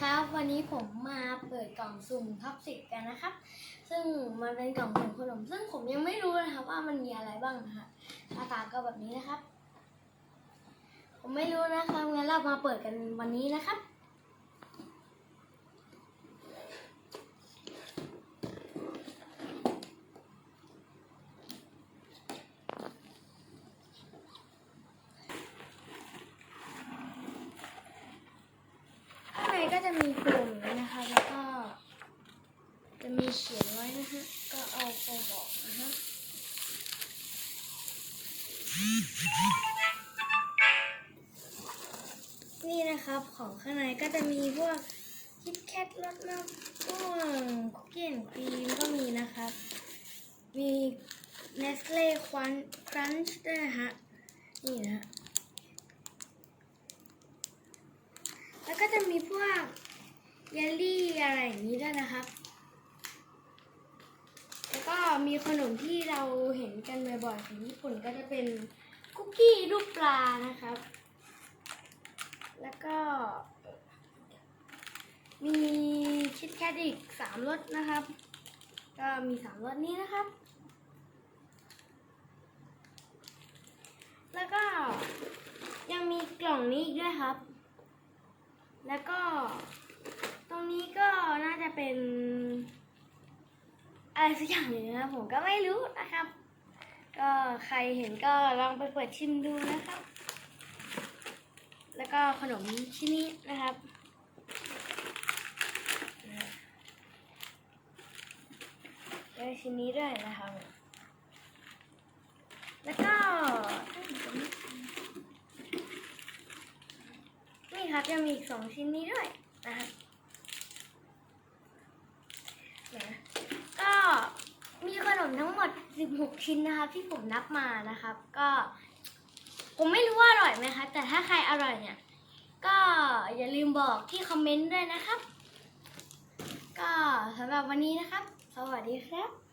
ครับ วันนี้ผมมาเปิดกล่องสุ่มท็อปสิบกันนะครับ ซึ่งมันเป็นกล่องสุ่มขนม ซึ่งผมยังไม่รู้นะครับว่ามันมีอะไรบ้างนะคะหน้าตาก็แบบนี้นะครับ ผมไม่รู้นะครับงั้นเรามาเปิดกันวันนี้นะครับ ข้างใน ก็จะมีกลุ่มนะคะ แล้วก็ จะมีเขียนไว้นะฮะ ก็เอาไปบอกนะฮะนี่นะครับของข้างในก็จะมีพวกคิดแคทรสน้ำม่วงคุกกี้แอนครีมก็มีนะครับ มีเนสเล่ควันครันช์ด้วยนะฮะ นี่นะฮะ แล้วก็จะมีพวกเยลลี่อะไรอย่างนี้ด้วยนะครับ แล้วก็มีขนมที่เราเห็นกันบ่อยๆของญี่ปุ่นก็จะเป็นคุกกี้รูปปลานะครับ แล้วก็ มีคิดแคทอีกสามรสนะครับ ก็มีสามรสนี้นะครับ แล้วก็ยังมีกล่องนี้อีกด้วยครับ แล้วก็ตรงนี้ก็น่าจะเป็นอะไรสักอย่างหนึ่งนะครับผมก็ไม่รู้นะครับ ก็ใครเห็นก็ลองไปเปิดชิมดูนะครับ แล้วก็ขนมชิ้นนี้นะครับแล้วชิ้นนี้ด้วยนะครับ แล้วก็ นี่ครับยังมีอีกสองชิ้นนี้ด้วยนะครับเดี๋ยวนะก็มีขนมทั้งหมด 16 ชิ้นนะครับที่ผมนับมานะครับ ก็ ผมไม่รู้ว่าอร่อยไหมคะ แต่ถ้าใครอร่อยเนี่ย ก็อย่าลืมบอกที่คอมเมนต์ด้วยนะครับ ก็สำหรับวันนี้นะครับ สวัสดีครับ